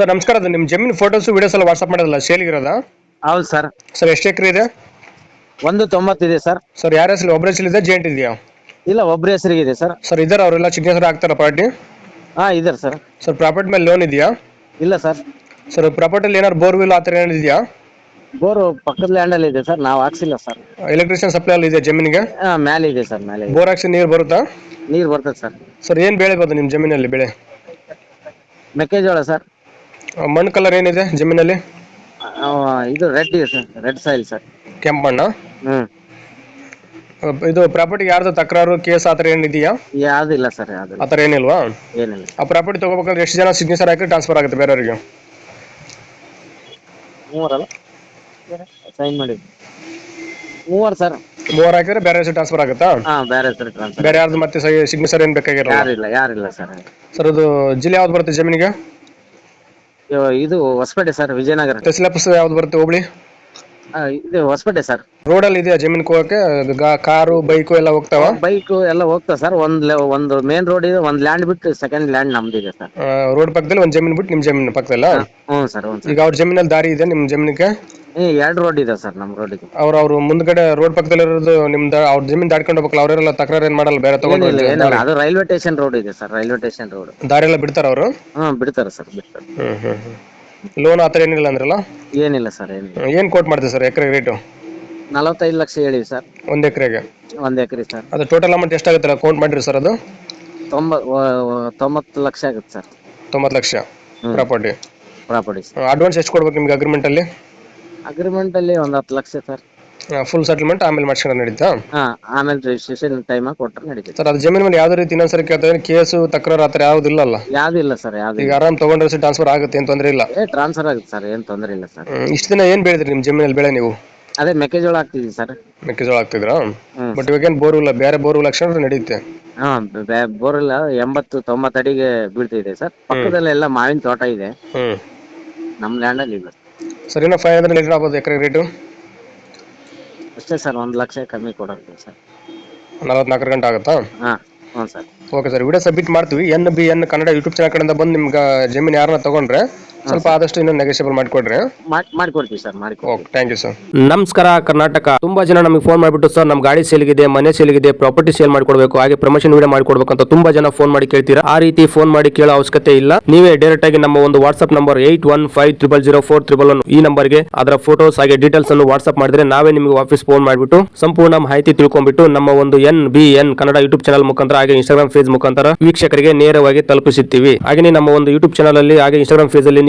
Sir ನಮಸ್ಕಾರ ಅದು ನಿಮ್ಮ ಜಮೀನು ಫೋಟೋಸ್ ವೀಡಿಯೋಸ್ ಎಲ್ಲ ವಾಟ್ಸಪ್ ಮಾಡೋದಲ್ಲ ಸೇಲಿಗಿರೋದಾ ಹೌದು ಸರ್. ಸರ್ ಎಷ್ಟು ಎಕರೆ ಇದೆ? ಒಂದು ತೊಂಬತ್ತಿದೆ ಸರ್. ಸರ್ ಯಾರ ಹೆಸರು ಒಬ್ಬರ ಹೆಸರು ಇದೆ ಜೇಂಟ್ ಇದೆಯಾ? ಇಲ್ಲ ಒಬ್ರ ಹೆಸರಿಗಿದೆ ಸರ್. ಸರ್ ಇದ್ದಾರೆ ಅವರೆಲ್ಲ ಸಿಗ್ನೇಚರ್ ಆಗ್ತಾರ ಪಾರ್ಟಿ ಹಾ ಇದಾರೆ ಸರ್. ಸರ್ ಪ್ರಾಪರ್ಟಿ ಮೇಲೆ ಲೋನ್ ಇದೆಯಾ? ಇಲ್ಲ ಸರ್. ಸರ್ ಪ್ರಾಪರ್ಟಿಲಿ ಏನಾದ್ರು ಬೋರ್ವೆಲ್ ಆ ಥರ ಏನಾದ್ರು ಇದೆಯಾ? ಬೋರು ಪಕ್ಕದ ಲ್ಯಾಂಡಲ್ಲಿ ಇದೆ ಸರ್ ನಾವು ಹಾಕ್ಸಿಲ್ಲ ಸರ್. ಎಲೆಕ್ಟ್ರಿಷಿಯನ್ ಸಪ್ಲೈ ಅಲ್ಲಿ ಇದೆ ಜಮೀನಿಗೆ? ಹಾ ಮೇಲೆ ಇದೆ ಸರ್ ಮ್ಯಾಲೆ ಇದೆ. ಬೋರ್ ಹಾಕ್ಸಿ ನೀರು ಬರುತ್ತಾ? ನೀರು ಬರ್ತದೆ ಸರ್. ಸರ್ ಏನು ಬೆಳಿಬೋದು ನಿಮ್ಮ ಜಮೀನಲ್ಲಿ ಬೆಳೆ? ಮೆಕ್ಕೆಜೋಳ ಸರ್. ಮಣ್ಣು ಕಲರ್ ಏನಿದೆ ಜಮೀನಲ್ಲಿ? ಆ, ಇದು ರೆಡ್ ಇದೆ ಸರ್ ರೆಡ್ ಸಾಯಿಲ್ ಸರ್. ಕೆಂಪು ಮಣ್ಣು? ಹ್ಮ್. ಇದು ಪ್ರಾಪರ್ಟಿಗೆ ಯಾರ್ದು ತಕರಾರು ಕೇಸ್ ಆತರ ಥರ ಏನಿದೆಯಾ ಯಾವ್ದಿಲ್ಲ ಸರ್ ಯಾವ್ದು ಆ ಥರ ಏನಿಲ್ವಾ? ಏನಿಲ್ಲ. ಆ ಪ್ರಾಪರ್ಟಿ ತಗೋಬೇಕಂದ್ರೆ ಎಷ್ಟು ಜನ ಸಿಗ್ನೇಚರ್ ಹಾಕಿ ಟ್ರಾನ್ಸ್ಫರ್ ಆಗುತ್ತೆ ಬೇರೆಯವರಿಗೆ? ಮೂವರಲ್ಲ? ಸೈನ್ ಮಾಡಿ ಮೂವರು ಸರ್. ಮೂವರು ಹಾಕಿದ್ರೆ ಬೇರೆ ಹೆಸರು ಟ್ರಾನ್ಸ್ಫರ್ ಆಗುತ್ತಾ? ಹಾ ಬೇರೆ ಹೆಸರು ಟ್ರಾನ್ಸ್ಫರ್ ಬೇರೆ ಯಾರ್ದು ಮತ್ತೆ ಸಿಗ್ನೇಚರ್ ಏನು ಬೇಕಾಗಿರಲ್ಲ? ಯಾರಿಲ್ಲ ಯಾರಿಲ್ಲ ಸರ್. ಸರ್ ಅದು ಜಿಲ್ಲೆ ಯಾವ್ದು ಬರುತ್ತೆ ಜಮೀನಿಗೆ? ಇವ- ಇದು ಹೊಸಪೇಟೆ ಸರ್ ವಿಜಯನಗರ. ಟೆಸ್ಲಾಪಸ್ ಯಾವ್ದು ಬರುತ್ತೆ ಹೋಬಳಿ? ಆ, ಇದು ಹೊಸಪೇಟೆ ಸರ್. ರೋಡಲ್ಲಿ ಇದೆಯಾ ಜಮೀನ್ ಗಾ- ಕಾರು ಬೈಕು ಎಲ್ಲ ಹೋಗ್ತಾವ? ಬೈಕ್ ಎಲ್ಲ ಹೋಗ್ತಾ ಸರ್. ಒಂದ್ ಒಂದು ಮೇನ್ ರೋಡ್ ಇದೆ ಒಂದ್ ಲ್ಯಾಂಡ್ ಬಿಟ್ಟು ಸೆಕೆಂಡ್ ಲ್ಯಾಂಡ್ ನಮ್ದಿದೆ ಸರ್. ರೋಡ್ ಪಕ್ಕದಲ್ಲಿ ಒಂದು ಜಮೀನ್ ಬಿಟ್ಟು ನಿಮ್ಮ ಜಮೀನ್ ಪಕ್ಕದಲ್ಲ? ಹ್ಞೂ ಸರ್ ಹ್ಞೂ ಸರ್. ಈಗ ಅವ್ರ ಜಮೀನಲ್ಲಿ ದಾರಿ ಇದೆ ನಿಮ್ಮ ಜಮೀನಿಗೆ? ಈ ಎರಡು ರೋಡ್ ಇದೆ ಸರ್ ನಮ್ಮ ರೋಡಿಗೆ ಅವ್ರ ಅವ್ರು ಮುಂದ್ಗಡೆ ರೋಡ್ ಪಕ್ಕದಲ್ಲಿ ಇರೋದು ನಿಮ್ದು ಅವ್ರ ಜಮೀನ್ ದಾಟ್ಕೊಂಡು ಹೋಗ್ಬೇಕಲ್ಲ ಅವರೆಲ್ಲ ತಕರಾರು ಏನ್ ಮಾಡಲ್ಲ ಬೇರೆ ತಗೊಂಡು ಏನಿಲ್ಲ ಏನಿಲ್ಲ ಅದು ರೈಲ್ವೆ ಸ್ಟೇಷನ್ ರೋಡ್ ಇದೆ ಸರ್ ರೈಲ್ವೆ ಸ್ಟೇಷನ್ ರೋಡ್ ದಾರಿ ಎಲ್ಲ ಬಿಡ್ತಾರ ಅವರು? ಹ್ಮ್ ಬಿಡ್ತಾರೆ ಸರ್ ಬಿಡ್ತಾರೆ. ಹ್ಮ್ ಹ್ಮ್ ಲೋನ್ ಆ ಥರ ಏನಿಲ್ಲ ಅಂದ್ರಲ್ಲ? ಏನಿಲ್ಲ ಸರ್ ಏನಿಲ್ಲ. ಏನ್ ಕೋಟ್ ಮಾಡ್ತೀವಿ ಸರ್ ಎಕರೆ ರೇಟು ನಲವತ್ತೈದು ಲಕ್ಷ ಹೇಳಿ ಸರ್. ಒಂದ್ ಎಕರೆಗೆ? ಒಂದ್ ಎಕರೆ ಸರ್. ಅದು ಟೋಟಲ್ ಅಮೌಂಟ್ ಎಷ್ಟಾಗುತ್ತಲ್ಲ ಕೌಂಟ್ ಮಾಡಿರಿ ಸರ್ ಅದು? ತೊಂಬ ವ- ವ- ತೊಂಬತ್ತು ಲಕ್ಷ ಆಗುತ್ತೆ ಸರ್. ತೊಂಬತ್ತು lakh. Property property sir. Advance ಎಷ್ಟು ಕೊಡ್ಬೇಕು ನಿಮ್ಗೆ ಅಗ್ರಿಮೆಂಟ್ ಅಲ್ಲಿ? ಅಗ್ರಿಮೆಂಟ್ ಅಲ್ಲಿ ಒಂದ್ ಹತ್ತು ಲಕ್ಷ ಸರ್ ಫುಲ್ ಸೆಟಲ್ಮೆಂಟ್ ಆಮೇಲೆ ಮಾಡ್ಸ್ಕೊಂಡು ನಡೀತಾ? ಹಾ ಆಮೇಲೆ ರಿಜಿಸ್ಟ್ರೇಷನ್ ಟೈಮ್ ಕೊಟ್ಟರೆ ನಡೀತದೆ ಸರ್ ಅದು ಜಮೀನ್ ಮೇಲೆ ಯಾವ ರೀತಿ ಇನ್ನೊಂದ್ಸರಿ ಕೇಳ್ತಾ ಕೇಸು ತಕರಾರು ಆ ಥರ ಯಾವ್ದು ಇಲ್ಲಲ್ಲ? ಯಾವ್ದು ಇಲ್ಲ ಸರ್ ಯಾವ್ದು ಈಗ ಆರಾಮ್ ತಗೊಂಡ್ರೆ ಟ್ರಾನ್ಸ್ಫರ್ ಆಗುತ್ತೆ ಏನು ತೊಂದರೆ ಇಲ್ಲ. ಏ ಟ್ರಾನ್ಸ್ಫರ್ ಆಗುತ್ತೆ ಸರ್ ಏನ್ ತೊಂದರೆ ಇಲ್ಲ ಸರ್ ಇಷ್ಟ ಇಷ್ಟು ದಿನ ಏನ್ ಬೆಳೆದ್ರಿ ನಿಮ್ಮ ಜಮೀನಲ್ಲಿ ಬೆಳೆ ನೀವು? ಅದೇ ಮೆಕ್ಕೆಜೋಳ ಹಾಕ್ತಿದ್ವಿ ಸರ್ ಮೆಕ್ಕೆಜೋಳ ಹಾಕ್ತಿದ್ರಾ? ಹ್ಮ್. ಬಟ್ ಇವಾಗ ಏನು ಬೋರ್ ಇಲ್ಲ ಬೇರೆ ಬೋರ್ ಲಕ್ಷಣ ನಡೆಯುತ್ತೆ ಹಾ ಇಲ್ಲ ಎಂಬತ್ತು ತೊಂಬತ್ತು ಅಡಿಗೆ ಬೀಳ್ತಿದೆ ಸರ್ ಪಕ್ಕದಲ್ಲೆಲ್ಲ ಮಾವಿನ ತೋಟ ಇದೆ. ಹ್ಮ್. ನಮ್ಮ ಲ್ಯಾಂಡಲ್ಲಿ ಇಲ್ಲ ಸರ್ ಇನ್ನೂ ಫೈವ್ ಹಂಡ್ರೆಡ್ ಲೀಟರ್ ಆಗ್ಬೋದು ಎಕರೆ ರೇಟು ಅಷ್ಟೇ ಸರ್ ಒಂದು ಲಕ್ಷ ಕಮ್ಮಿ ಕೊಡೋದು ಸರ್. ನಲವತ್ನಾಲ್ಕು ಗಂಟೆ ಆಗುತ್ತಾ? ಹಾ ಹ್ಞೂ sir. Okay sir video submit ಮಾಡ್ತೀವಿ. N B N Kannada YouTube channel ಕಡೆಯಿಂದ ಬಂದು ನಿಮ್ಗೆ ಜಮೀನು ಯಾರನ್ನ ತಗೊಂಡ್ರೆ ಸ್ವಲ್ಪ ಆದಷ್ಟು ಇನ್ನೂ ನೆಗೋಷಿಯಬಲ್ ಮಾಡಿಕೊಡ್ರಿ ಮಾಡ್ ಮಾಡ್ಕೊಡ್ತೀವಿ sir okay thank you sir ನಮಸ್ಕಾರ ಕರ್ನಾಟಕ. ತುಂಬಾ ಜನ ನಮಗೆ ಫೋನ್ ಮಾಡಿಬಿಟ್ಟು ಸರ್ ನಮ್ ಗಾಡಿ ಸೇಲ್ಗಿದೆ ಮನೆ ಸೇಲ್ಗಿದೆ ಪ್ರಾಪರ್ಟಿ ಸೇಲ್ ಮಾಡ್ಕೊಡ್ಬೇಕು ಹಾಗೆ ಪ್ರಮೋಷನ್ ವಿಡಿಯೋ ಮಾಡ್ಕೊಡ್ಬೇಕು ಅಂತ ತುಂಬಾ ಜನ ಫೋನ್ ಮಾಡಿ ಕೇಳ್ತೀರಾ? ಆ ರೀತಿ ಫೋನ್ ಮಾಡಿ ಕೇಳೋ ಅವಶ್ಯಕತೆ ಇಲ್ಲ. ನೀವೇ ಡೈರೆಕ್ಟ್ ಆಗಿ ನಮ್ಮ ಒಂದು WhatsApp number eight one five triple zero four triple one ಈ ನಂಬರ್ಗೆ ಅದರ ಫೋಟೋಸ್ ಹಾಗೆ ಡೀಟೇಲ್ಸ್ ಅನ್ನು ವಾಟ್ಸ್ಆಪ್ ಮಾಡಿದ್ರೆ ನಾವೇ ನಿಮಗೆ ವಾಪಸ್ ಫೋನ್ ಮಾಡಿಬಿಟ್ಟು ಸಂಪೂರ್ಣ ಮಾಹಿತಿ ತಿಳ್ಕೊಂಡ್ಬಿಟ್ಟು ನಮ್ಮ ಒಂದು N B N Kannada YouTube channel ಮುಖಾಂತರ ಹಾಗೆ ಇನ್ಸ್ಟಾಗ್ರಾಮ್ ಫೇಸ್ ಮುಖಾಂತರ ವೀಕ್ಷಕರಿಗೆ ನೇರವಾಗಿ ತಲುಪಿಸುತ್ತೀವಿ. ಹಾಗೆ ನಮ್ಮ ಒಂದು ಯೂಟ್ಯೂಬ್ ಚಾನಲ್ ಅಲ್ಲಿ ಹಾಗೆ ಇನ್ಸ್ಟಾಗ್ರಾಮ್ ಫೇಸ್ ಅಲ್ಲಿ